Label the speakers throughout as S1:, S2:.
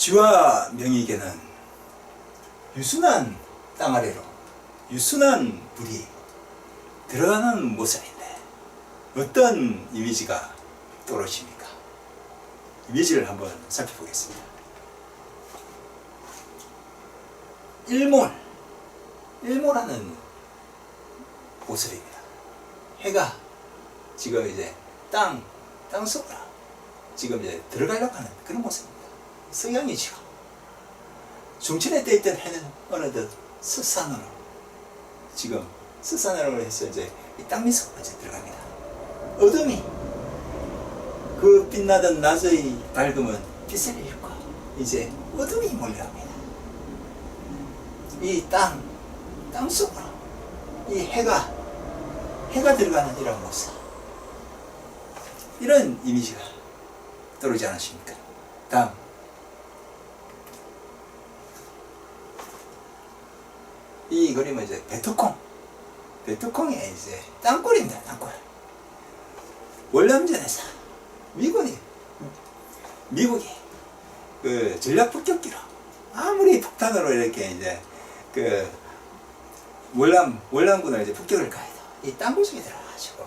S1: 지와 명의계는 유순한 땅 아래로 유순한 불이 들어가는 모습인데 어떤 이미지가 떠오르십니까? 이미지를 한번 살펴보겠습니다. 일몰, 일몰하는 모습입니다. 해가 지금 이제 땅, 땅 속으로 지금 이제 들어가려고 하는 그런 모습입니다. 서양이죠. 중천에 떠 있던 해는 어느덧 스산으로 지금 스산으로 해서 이제 이땅 밑으로 이제 들어갑니다. 어둠이 그 빛나던 낮의 밝음은 빛을 잃고 이제 어둠이 몰려옵니다. 이 땅, 땅 속으로 이 해가 해가 들어가는 이런 모습 이런 이미지가 떠오르지 않으십니까? 다음 이 그림은 이제 베트콩 베트콩의 이제 땅굴입니다 땅굴 월남전에서 미군이 미국이 그 전략 폭격기로 아무리 폭탄으로 이렇게 이제 그 월남 월남군을 이제 폭격을 가해도 이 땅굴 속에 들어가가지고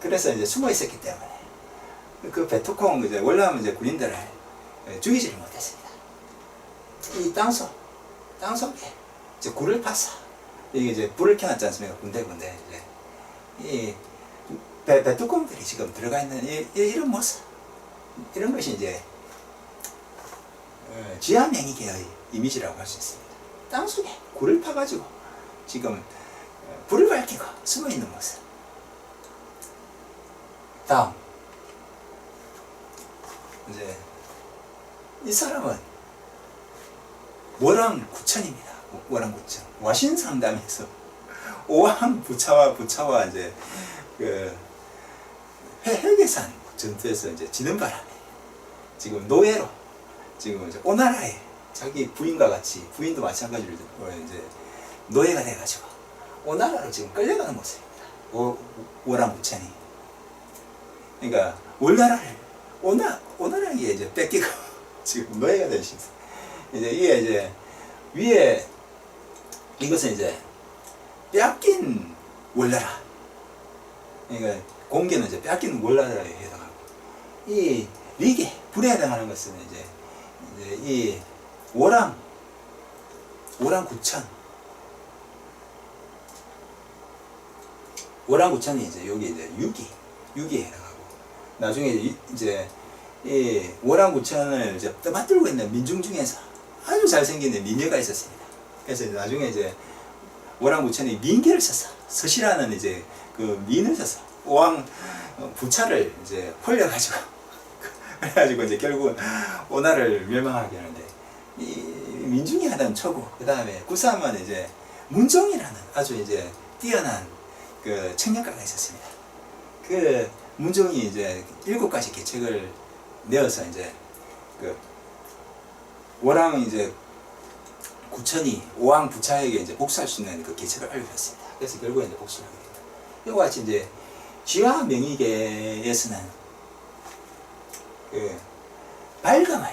S1: 그래서 이제 숨어 있었기 때문에 그 베트콩 이제 월남 이제 군인들을 죽이지를 못했습니다. 이 땅속 땅속에 이제 굴을 파서 이게 이제 불을 켜놨지 않습니까 군데군데 이제 이 베, 베트콩들이 지금 들어가 있는 이, 이, 이런 모습 이런 것이 이제 어, 지하명의계의 이미지라고 할 수 있습니다. 땅속에 굴을 파가지고 지금 어, 불을 밝히고 숨어 있는 모습. 다음 이제 이 사람은 모랑 구천입니다. 구천 와신 상담에서 오왕 부차와 부차와 이제 그 회- 회계산 전투에서 이제 지는 바람에 지금 노예로 지금 이제 오나라에 자기 부인과 같이 부인도 마찬가지로 이제 노예가 돼가지고 오나라로 지금 끌려가는 모습입니다. 오, 오랑부천이. 그러니까 올나라를 오나 오나라에 이제 뺏기고 지금 노예가 되신 이제 이게 이제 위에 이것은 이제 뺏긴 월나라. 그러니까 공개는 이제 뺏긴 월나라에 해당하고 이 리게 불에 해당하는 것은 이제 이제 이 오랑 오랑 구천 오랑 구천이 이제 여기 이제 유기 유기에 해당하고 나중에 이- 이제 이 오랑 구천을 이제 떠받들고 있는 민중 중에서 아주 잘생긴 미녀가 있었습니다. 그래서 나중에 이제 오랑 구천이 민계를 써서 서시라는 이제 그 민을 써서 오왕 어, 부차를 이제 홀려가지고 그래가지고 이제 결국은 오나를 멸망하게 하는데 이 민중이 하던 초구 그 다음에 구삼은 이제 문종이라는 아주 이제 뛰어난 그 청력가가 있었습니다. 그 문종이 이제 일곱 가지 계책을 내어서 이제 그 오랑 이제 구천이 오왕 부차에게 이제 복수할 수 있는 그 계책을 알려줬습니다. 그래서 결국에 이제 복수를 됩니다. 이와 같이 이제 지화 명의계에서는 그 발금을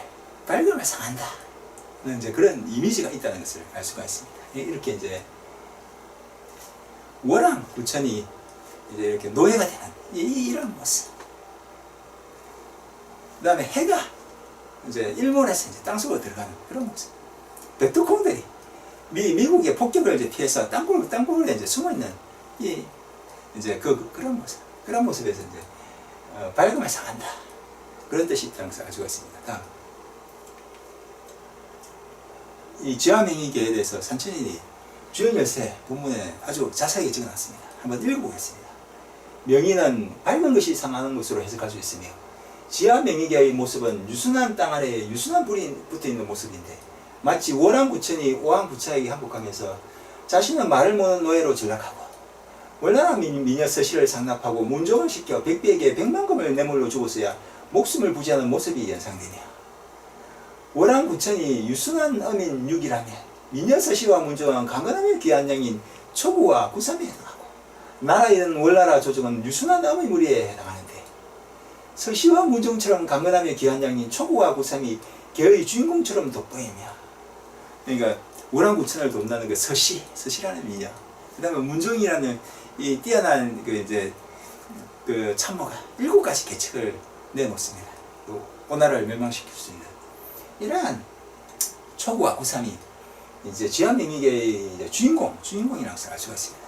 S1: 발금을 상한다. 는 이제 그런 이미지가 있다는 것을 알 수가 있습니다. 이- 이렇게 이제 월왕 구천이 이제 이렇게 노예가 되는 이, 이런 모습. 그 다음에 해가 이제 일몰에서 이제 땅속으로 들어가는 그런 모습. 베트콩들이 미, 미국의 폭격을 이제 피해서 땅굴 땅굴에 이제 숨어 있는 이 이제 그, 그- 그런 모습 그런 모습에서 이제 어, 밝음을 상한다 그런 뜻이 알 수가 있습니다. 다음 이 지화명의계에 대해서 산천인이 주연열세 본문에 아주 자세하게 적어놨습니다. 한번 읽어보겠습니다. 명의는 밝은 것이 상하는 것으로 해석할 수 있으며 지하명의계의 모습은 유순한 땅 아래에 유순한 불이 붙어있는 모습인데 마치 월왕구천이 오왕부차에게 항복하면서 자신은 말을 못하는 노예로 전락하고 월나라 민- 미녀 서시를 상납하고 문종을 시켜 백비에게 백만금을 내물로 주고서야 목숨을 부지하는 모습이 연상되며 월왕구천이 유순한 어민 육이라면 미녀 서시와 문종은 강건하며 귀한 양인 초구와 구삼에 해당하고 나라에는 월나라 조정은 유순한 어민 무리에 해당하는데 서시와 문종처럼 강건하며 귀한 양인 초구와 구삼이 개의 주인공처럼 돋보이며 그러니까 오랑구천을 돕는 그 서시 서시라는 미녀 그 다음에 문종이라는 이 뛰어난 그 이제 그 참모가 일곱 가지 계책을 내놓습니다. 또 오나라를 멸망시킬 수 있는 이러한 초구와 구삼이 이제 지하명의계의 주인공 주인공이라고 알 수가 있습니다.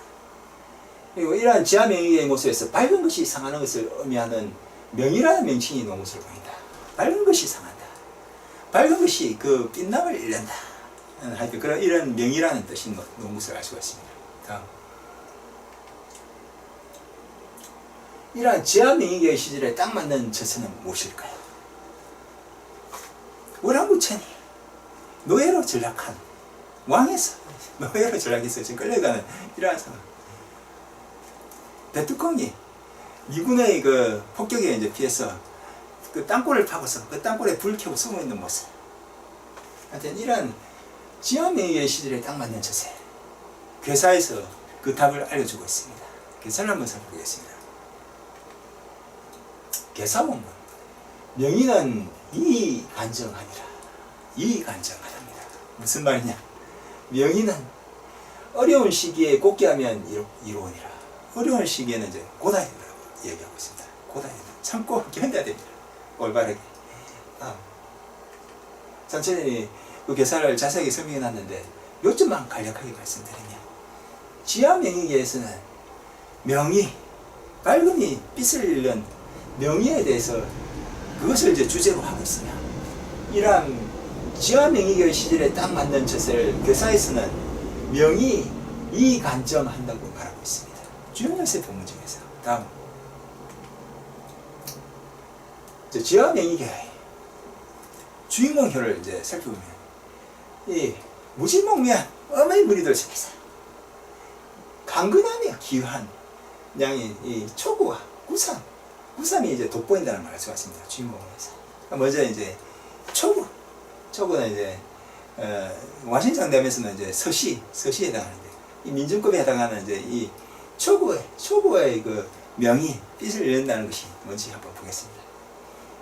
S1: 그리고 이러한 지하명의계의 모습에서 밝은 것이 상하는 것을 의미하는 명이라는 명칭이 것을 보인다. 밝은 것이 상한다. 밝은 것이 그 빛남을 잃는다. 하여튼 그런 이런 명이라는 뜻이 놓은 것을 알 수가 있습니다. 다음. 이러한 지하명의계의 시절에 딱 맞는 저서는 무엇일까요? 오랑구천이 노예로 전락한 왕에서 노예로 전락해서 지금 끌려가는 이러한 상황. 배뚜껑이 미군의 그 폭격에 이제 피해서 그 땅굴을 파고서 그 땅굴에 불 켜고 숨어 있는 모습. 하여튼 이런 지하명의의 시절에 딱 맞는 처세. 괴사에서 그 답을 알려주고 있습니다. 괴사를 한번 살펴보겠습니다. 괴사본문. 명의는 이간정하니라. 이 간정하랍니다. 무슨 말이냐? 명의는 어려운 시기에 곱게 하면 이루, 이루어니라. 어려운 시기에는 이제 고다이라고 얘기하고 있습니다. 고다이 참고 견뎌야 됩니다. 올바르게. 아. 천천히 그 개사를 자세하게 설명해 놨는데 요점만 간략하게 말씀드리면 지하 명의계에서는 명의, 밝음이 빛을 잃는 명의에 대해서 그것을 이제 주제로 하고 있으며 이러한 지하 명의계 시절에 딱 맞는 것을 교사에서는 명의 이간정한다고 말하고 있습니다. 주요 열세 본문 중에서 다음 지하 명의계 주인공표를 이제 살펴보면 이 무지몽매한 어머니 무리들 속에서 강근하며 기유한 양이 이 초구와 구삼 구삼이 이제 돋보인다는 말을 수가 있습니다. 주인공에서. 먼저 이제 초구. 초구는 이제 어, 와신상담에서는 이제 서시 서시에 해당하는데 이 민중급에 해당하는 이제 이 초구의 초구의 그 명의 빛을 잃는다는 것이 뭔지 한번 보겠습니다.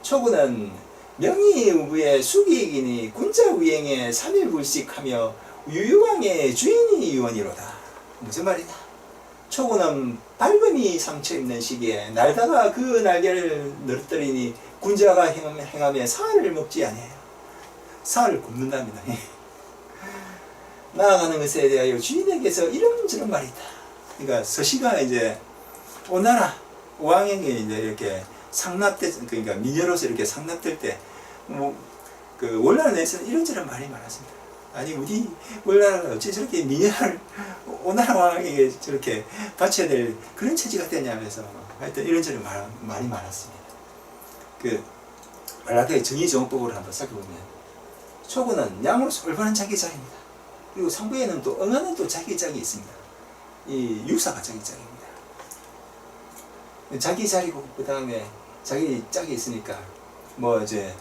S1: 초구는 명의 우부의 수기이기니 군자 위행에 삼일불식하며 유유왕의 주인이 유언이로다. 무슨 말이냐? 초구는 밝음이 상처 입는 시기에 날다가 그 날개를 늘어뜨리니 군자가 행함- 행함에 사흘을 먹지 아니해요. 사흘을 굶는답니다. 나아가는 것에 대하여 주인에게서 이런저런 말이 있다. 그러니까 서시가 이제 오나라 왕에게 이제 이렇게 상납될 그러니까 미녀로서 이렇게 상납될 때뭐그 월나라 내에서는 이런저런 말이 많았습니다. 아니 우리 월나라가 어찌 저렇게 미녀를 오나라 왕에게 저렇게 바쳐야 될 그런 처지가 되냐면서 하여튼 이런저런 말, 말이 많았습니다. 그 말라크의 정의정법으로 한번 살펴보면 초구는 양으로서 올바른 자기 자입니다. 그리고 상부에는 또 응하는 또 자기 짝이 있습니다. 이 유사가 자기 짝입니다. 자기 자리고 그 다음에 자기 짝이 있으니까 뭐 이제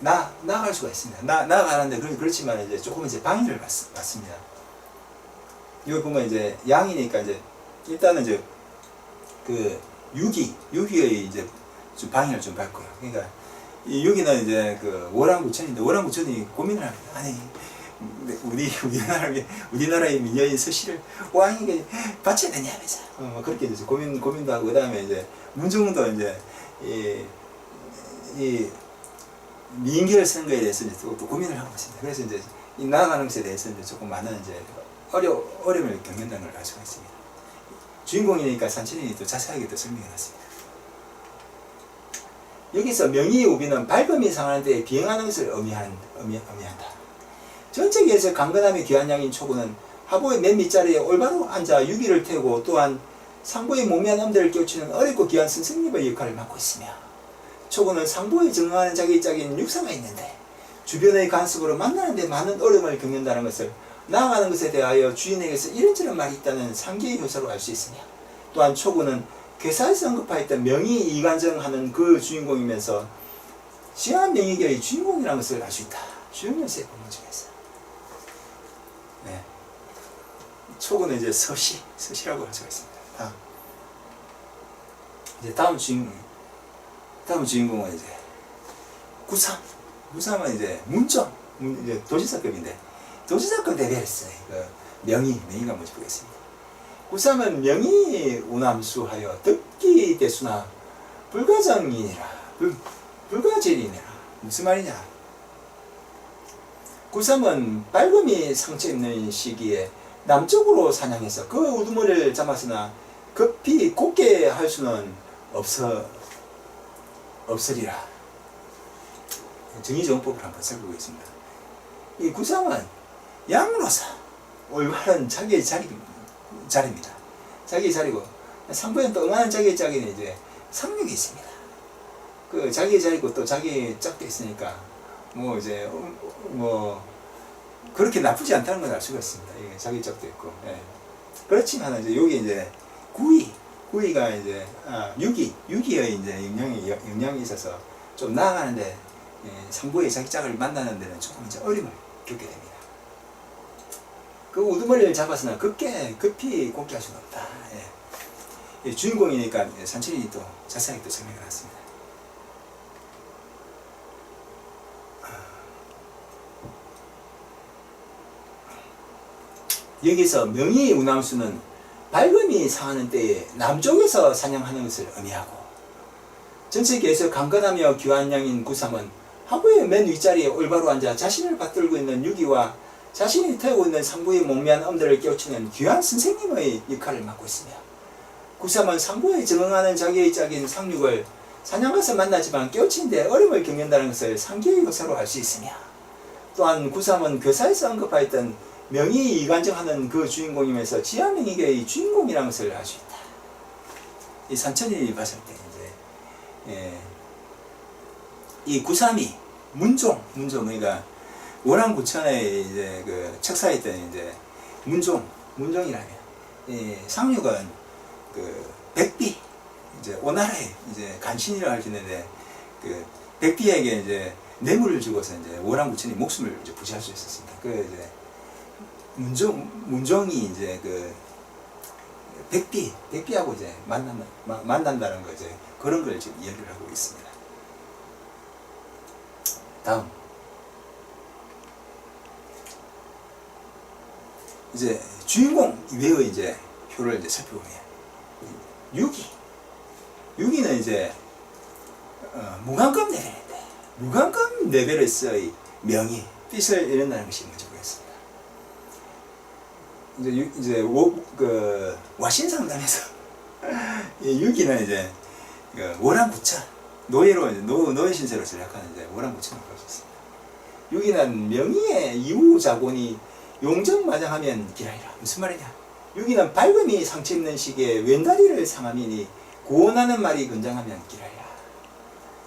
S1: 나 나갈 수가 있습니다. 나 나가는데 그렇 그렇지만 이제 조금 이제 방해를 받, 받습니다. 이거 보면 이제 양이니까 이제 일단은 이제 그 유기 유기의 이제 좀 방해를 좀 받고요. 그러니까 이 유기는 이제 그 오랑구천인데 오랑구천이 고민을 합니다. 아니 우리 우리나라 우리나라의 민여인 서씨를 왕에게 바쳐야 되냐면서 어, 뭐 그렇게 이제 고민 고민도 하고 그다음에 이제 문중도 이제 이, 이 민결 선거에 대해서 이제 또, 또 고민을 하고 있습니다. 그래서 이제 이 나아가는 것에 대해서 이제 조금 많은 이제 어려 어려움을 겪는다는 걸알 수가 있습니다. 주인공이니까 산천인이 또 자세하게 또 설명해 놨습니다. 여기서 명의 우비는 밝음이 상하는 데 비행하는 것을 의미하는, 의미, 의미한다. 전체계에서 강건함이 귀한 양인 초구는 하부의 맨 밑자리에 올바로 앉아 유기를 태우고 또한 상부의 모미한 엄대를 껴치는 어렵고 귀한 스승님의 역할을 맡고 있으며 초구는 상부에 정응하는 자기 짝인 육사가 있는데 주변의 간섭으로 만나는 데 많은 어려움을 겪는다는 것을 나아가는 것에 대하여 주인에게서 이런저런 말이 있다는 상계의 효사로 알 수 있으며 또한 초구는 괴사에서 언급하였던 명의 이간정하는 그 주인공이면서 시한 명의계의 주인공이라는 것을 알 수 있다. 주연연세 본문 중에서. 네. 초구는 이제 서시, 서시라고 할 수가 있습니다. 다음. 이제 다음 주인공, 다음 주인공은 이제 구삼. 구삼은 이제 문점, 문- 이제 도지사급인데 도지사급 대비했어요. 그 명의, 명의가 뭔지 보겠습니다. 구삼은 명의 우남수하여 듣기 대수나 불가정이니라 불, 불가질이니라 무슨 말이냐 구삼은 빨금이 상처 있는 시기에 남쪽으로 사냥해서 그 우두머리를 잡았으나 급히 곱게 할 수는 없어 없으리라. 정의정법을 한번 살펴보겠습니다. 이 구삼은 양으로서 올바른 자기의 자리, 자리입니다. 자기의 자리고 상부에는 또 응하는 자기의 자리는 이제 상륙이 있습니다. 그 자기의 자리고 또 자기 짝도 있으니까 뭐 이제 어, 뭐 그렇게 나쁘지 않다는 걸 알 수가 있습니다. 이게 자기 짝도 있고. 예. 그렇지만 이제 여기 이제 구이 구이가 이제 아, 유기 유기의 이제 영향이 영향이 있어서 좀 나아가는데 예, 상부의 자기 짝을 만나는 데는 조금 이제 어려움을 겪게 됩니다. 그 우두머리를 잡아서는 급게 급히 곱게 할 수는 없다. 예. 이 주인공이니까 산천이 또 자세하게 또 설명을 했습니다. 여기서 명의 운암수는 밝음이 상하는 때에 남쪽에서 사냥하는 것을 의미하고 전체계에서 강건하며 귀한 양인 구삼은 하부의 맨 윗자리에 올바로 앉아 자신을 받들고 있는 유기와 자신이 태우고 있는 상부의 목미한 엄들을 깨우치는 귀한 선생님의 역할을 맡고 있으며 구삼은 상부에 적응하는 자기의 짝인 상륙을 사냥가서 만나지만 깨우치는데 어려움을 겪는다는 것을 상기의 역사로 알 수 있으며 또한 구삼은 교사에서 언급하였던 명의 이간정하는 그 주인공이면서 지하명의계의 주인공이라는 것을 알 수 있다. 이 산천이 봤을 때 이제 예, 이 구삼이 문종 문종 그러니까 원안구천의 이제 그 척사에 있던 이제 문종 문종이라면 이 상륙은 그 백비 이제 오나라의 이제 간신이라고 할 수 있는데 그 백비에게 이제 뇌물을 주고서 이제 원안구천이 목숨을 이제 부지할 수 있었습니다. 그 이제 문종 문종이 이제 그 백비 백비하고 이제 만나면 마- 만난다는 거 이제 그런 걸 지금 이야기를 하고 있습니다. 다음 이제 주인공 이외의 이제 표를 이제 살펴보면 유기 유기는 이제 어, 무관급 레벨인데 무관급 레벨에서의 명의 뜻을 이룬다는 것이 보겠습니다. 이제 유, 이제 워, 그 와신 상담에서 이 유기는 이제 그 월안구천 노예로 이제 노, 노예 신세로 전략하는 이제 수 있습니다. 유기는 명의의 이후 자본이 용정마장하면 기라이라 무슨 말이냐? 유기는 밝음이 상처 입는 시기에 왼다리를 상함이니 구원하는 말이 건장하면 기라이라.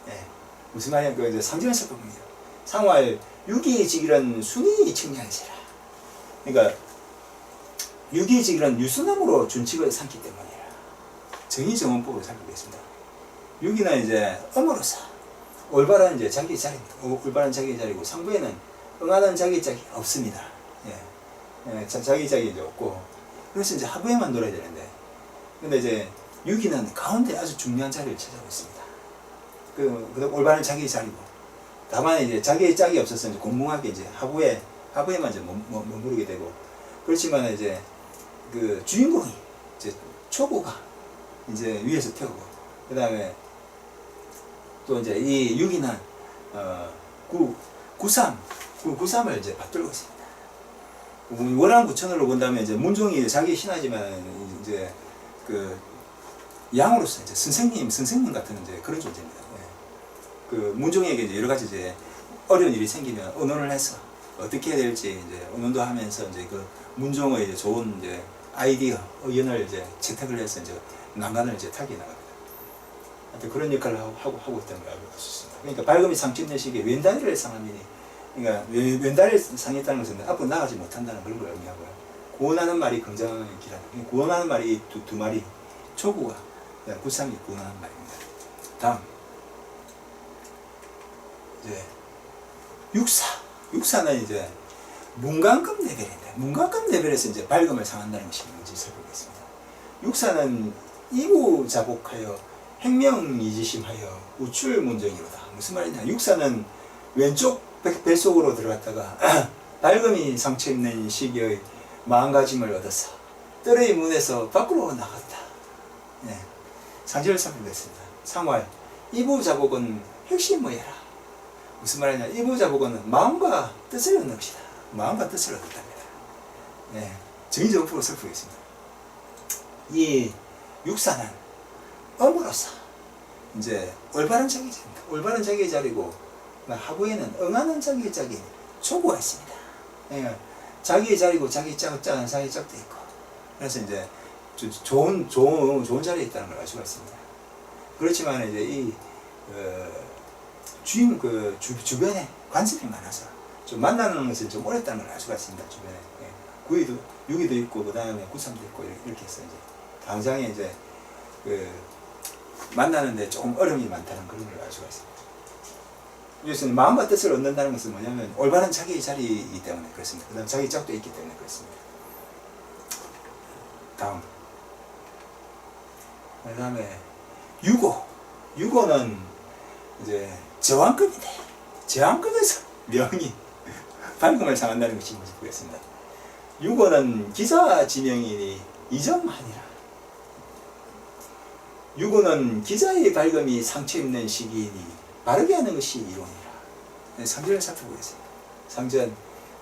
S1: 예, 무슨 말이냐? 그 이제 상징을 살펴봅니다. 상활 유기직이란 순위 측량이시라. 그러니까 유기직이란 유수남으로 준칙을 삼기 때문이라. 정의정원법을 살펴보겠습니다. 유기는 이제 엄으로서 올바른 이제 자기 자리입니다. 어, 올바른 자기 자리고 상부에는 응하는 자기 짝이 없습니다. 예. 예, 자, 자기 짝이 이제 없고 그래서 이제 하부에만 놀아야 되는데 근데 이제 유기는 가운데 아주 중요한 자리를 차지하고 있습니다. 그, 그 올바른 자기 자리고 다만 이제 자기의 짝이 없어서 이제 공공하게 이제 하부에 하부에만 이제 머무- 머무- 머무르게 되고 그렇지만 이제 그 주인공이 이제 초보가 이제 위에서 태우고 그 다음에 또 이제 이 유기는 어구 구삼 구 구삼을 이제 받들고 있습니다. 원한 구천으로 본다면 이제 문종이 자기 신하지만 이제 그 양으로서 이제 선생님 선생님 같은 이제 그런 존재입니다. 예. 그 문종에게 이제 여러 가지 이제 어려운 일이 생기면 의논을 해서 어떻게 해야 될지 이제 의논도 하면서 이제 그 문종의 이제 좋은 이제 아이디어 의견을 이제 채택을 해서 이제 난간을 이제 타게 나갑니다. 그런 역할을 하고 하고, 있다는 걸 알고 있습니다. 그러니까 밝음이 시기에 왼다리를 상하니 그러니까 왼- 왼다리를 상했다는 것은 앞으로 나가지 못한다는 그런 걸 의미하고요. 구원하는 말이 긍정의 기라는 구원하는 말이 두, 두 마리 초구가 구삼이 구원하는 말입니다. 다음 이제 육사 육사는 이제 문관급 레벨인데 문관급 레벨에서 이제 밝음을 상한다는 것이 뭔지 살펴보겠습니다. 육사는 이구 자복하여 행명이지심하여 우출문정이로다. 무슨 말이냐? 육사는 왼쪽 배- 뱃속으로 들어갔다가 밝음이 상처 있는 시기의 마음가짐을 얻어서 뜰의 문에서 밖으로 나갔다. 네. 상절을 살펴보겠습니다. 상활 이부 자복은 핵심 뭐야라. 무슨 말이냐? 이부 자복은 마음과 뜻을 얻는 것이다. 마음과 뜻을 얻었답니다. 네. 정의적으로 살펴보겠습니다. 이 육사는 엄으로서 이제 올바른 자기 자리입니다. 올바른 자기 자리고 하부에는 응하는 자기 자기 초구가 있습니다. 예, 자기 자리고 자기 짝 짝은 자기 짝도 있고 그래서 이제 조- 좋은 좋은 좋은 자리에 있다는 걸 알 수가 있습니다. 그렇지만 이제 이 어, 주인 그 주, 주변에 관습이 많아서 좀 만나는 것은 좀 어렵다는 걸 알 수가 있습니다. 주변에 예. 구이도 유기도 있고 그 다음에 구삼도 있고 이렇게, 해서 이제 당장에 이제 그 만나는데 조금 어려움이 많다는 그런 걸 알 수가 있습니다. 그래서 마음과 뜻을 얻는다는 것은 뭐냐면 올바른 자기의 자리이기 때문에 그렇습니다. 그 다음 자기 짝도 있기 때문에 그렇습니다. 다음. 그 다음에 유고. 유고는 이제 제왕급인데 제왕급에서 명이 밝음을 상한다는 것이 뭔지 보겠습니다. 유고는 기사 지명이니 이점하니라. 유고는 기자의 밝음이 상처 입는 시기이니 바르게 하는 것이 이론이라. 네, 상전을 살펴보겠습니다. 상전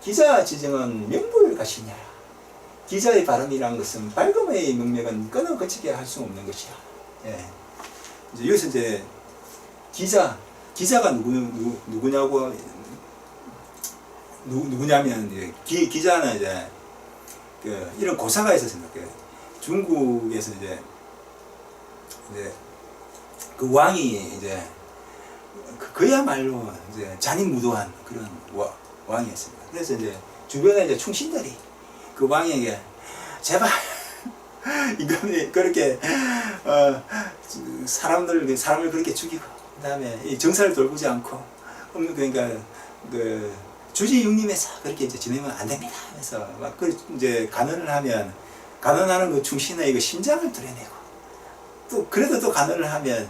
S1: 기자 지정은 명불 가시냐라. 기자의 발음이란 것은 밝음의 능력은 끊어 거치게 할 수 없는 것이야. 예. 이제 여기서 이제 기자 기자가 누구 누구냐고 누, 누구냐면 이제 기, 기자는 이제 그 이런 고사가 있었습니다. 그 중국에서 이제 이제 그 왕이 이제 그- 그야말로 이제 잔인무도한 그런 와, 왕이었습니다. 그래서 이제 주변에 이제 충신들이 그 왕에게 제발 이거는 그렇게 어, 사람들 사람을 그렇게 죽이고 그다음에 이 정사를 돌보지 않고 음, 그러니까 그 주지육림에서 그렇게 이제 지내면 안 됩니다. 그래서 막 그 이제 간언을 하면 간언하는 그 충신의 그 심장을 드러내고 또 그래도 또 간언을 하면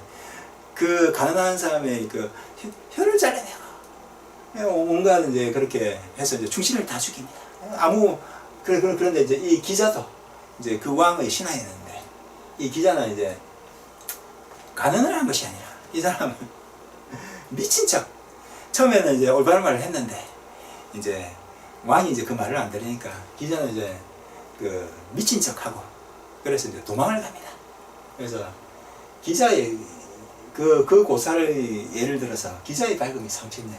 S1: 그 간언하는 사람의 그 혀- 혀를 잘라내고 온갖 이제 그렇게 해서 이제 충신을 다 죽입니다. 아무 그래 그런 그런데 이제 이 기자도 이제 그 왕의 신하였는데 이 기자는 이제 간언을 한 것이 아니라 이 사람은 미친 척 처음에는 이제 올바른 말을 했는데 이제 왕이 이제 그 말을 안 들으니까 기자는 이제 그 미친 척하고 그래서 이제 도망을 갑니다. 그래서 기자의 그, 그 고사를 예를 들어서 기자의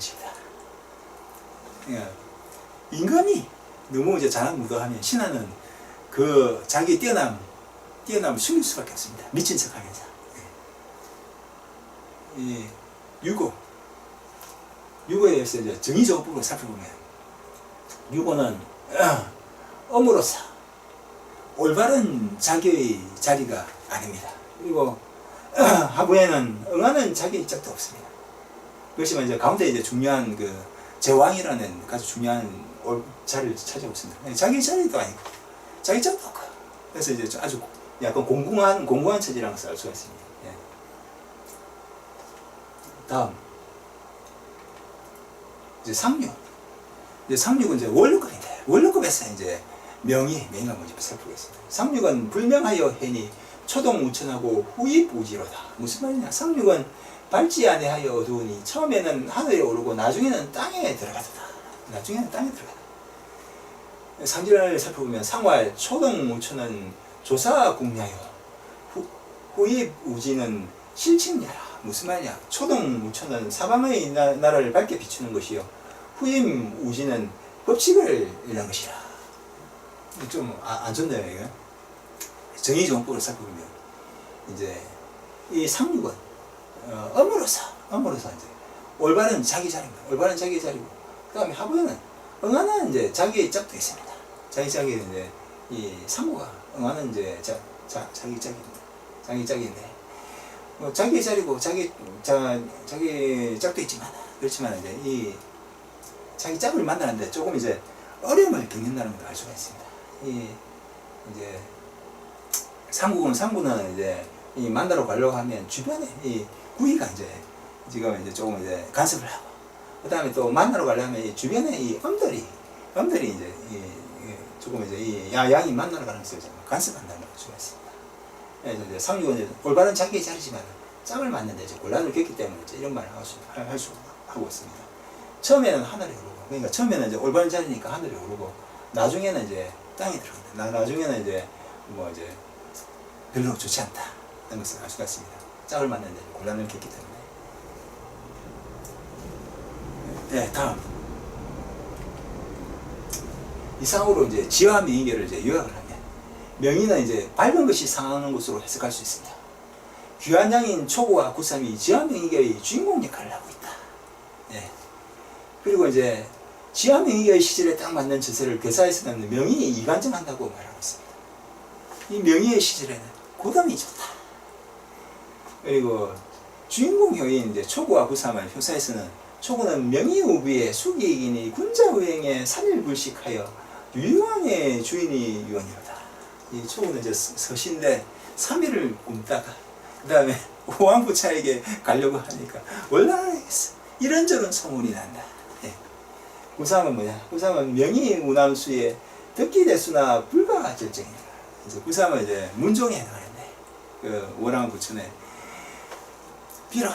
S1: 시다. 그러니까 임금이 너무 이제 잔악무도하면 신하는 그 자기 뛰어남, 뛰어남을 숨길 수밖에 없습니다. 미친 척 하면서. 예. 이 유고. 유고에 대해서 이제 정의적으로 살펴보면 유고는 엄으로서 올바른 자기의 자리가 아닙니다. 그리고 하부에는 응하는 자기 짝도 없습니다. 그렇지만 이제 가운데 이제 중요한 그 제왕이라는 아주 중요한 올- 자리를 차지하고 있습니다. 자기 자리도 아니고 자기 짝도 없고 그래서 이제 아주 약간 공공한 공공한 처지라는 것을 알 수가 있습니다. 예. 다음 이제 상류 이제 상류는 이제 원료급인데 원료급에서 이제 명의 명의가 뭔지 살펴보겠습니다. 상류는 불명하여 해니 초동 우천하고 후입 우지로다. 무슨 말이냐? 상륙은 밟지 아니하여 어두우니 처음에는 하늘에 오르고 나중에는 땅에 들어가다. 나중에는 땅에 들어가다. 상지를 살펴보면 상활 초동 우천은 조사. 후, 후입 우지는 실칭야라. 무슨 말이냐? 초동 우천은 사방의 나, 나라를 밝게 비추는 것이요. 후임 우지는 법칙을 이런 것이라. 좀 안 좋네요, 이거. 정의정법을 살펴보면 이제 이 상륙은 어, 엄으로서 엄으로서 이제 올바른 자기 자리입니다. 올바른 자기 자리고 그 다음에 하부에는 응하는 이제 자기의 짝도 있습니다. 자기 짝이 이제 이 상무가 응하는 이제 자, 자 자기 짝입니다. 자기 짝인데 뭐 자기 자리고 자기 자 자기 짝도 있지만 그렇지만 이제 이 자기 짝을 만나는데 조금 이제 어려움을 겪는다는 걸 알 수가 있습니다. 이 이제 상국은 상부는 이제 이 만나러 가려고 하면 주변에 이 구이가 이제 지금 이제 조금 이제 간섭을 하고 그 다음에 또 만나러 가려면 이 주변에 이 엄들이, 엄들이 이제 이, 이 조금 이제 이 야, 양이 만나러 가는 것을 좀 간섭한다는 수가 있습니다. 그래서 이제 상륙은 이제 올바른 자기의 자리지만 짝을 맞는데 이제 곤란을 겪기 때문에 이제 이런 말을 할 수, 할- 할수 하고 있습니다. 처음에는 하늘이 오르고, 그러니까 처음에는 이제 올바른 자리니까 하늘이 오르고, 나중에는 이제 땅이 들어간다. 나, 나중에는 이제 뭐 이제 별로 좋지 않다. 라는 것을 알 수가 있습니다. 짝을 맞는데 곤란을 겪기 때문에. 네, 다음. 이상으로 이제 지와 명의계를 이제 요약을 하면 명의는 이제 밝은 것이 상하는 것으로 해석할 수 있습니다. 귀한 양인 초고와 구삼이 지와 명의계의 주인공 역할을 하고 있다. 예. 그리고 이제 지와 명의계의 시절에 딱 맞는 저세를 교사에서 는 명의에 이간증한다고 말하고 있습니다. 이 명의의 시절에는 고담이 좋다. 그리고 주인공 효인 이제 초고와 구삼을 효사에서는 초고는 명의우비의 수기이기니 군자우행에 산일불식하여 유유왕의 주인이 유언이로다. 이 초고는 이제 서- 서신데 3일을 굶다가 그 다음에 오왕부차에게 가려고 하니까 월나라에서 이런저런 소문이 난다. 예. 구삼은 뭐냐? 구삼은 명의 우남수의 덕기대수나 불가 결정이다. 그래서 구삼은 이제 문종에 해당하는데 그 월왕부천에 비록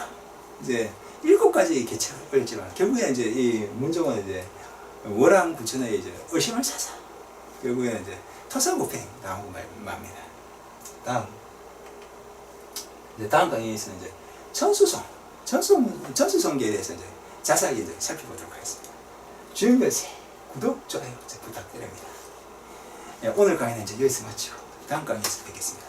S1: 이제 일곱 가지 개체를 걸지만 결국에 이제 이 문종은 이제 월왕 부천의 이제 의심을 사서 결국에는 이제 토사구팽 나오고 말- 맙니다. 다음 이제 다음 강의에서는 이제 천수성 천수 천수성계에 대해서 이제 자세하게 이제 살펴보도록 하겠습니다. 주인글세 구독 좋아요 부탁드립니다. 예, 오늘 강의는 이제 여기서 마치고 다음 강의에서 뵙겠습니다.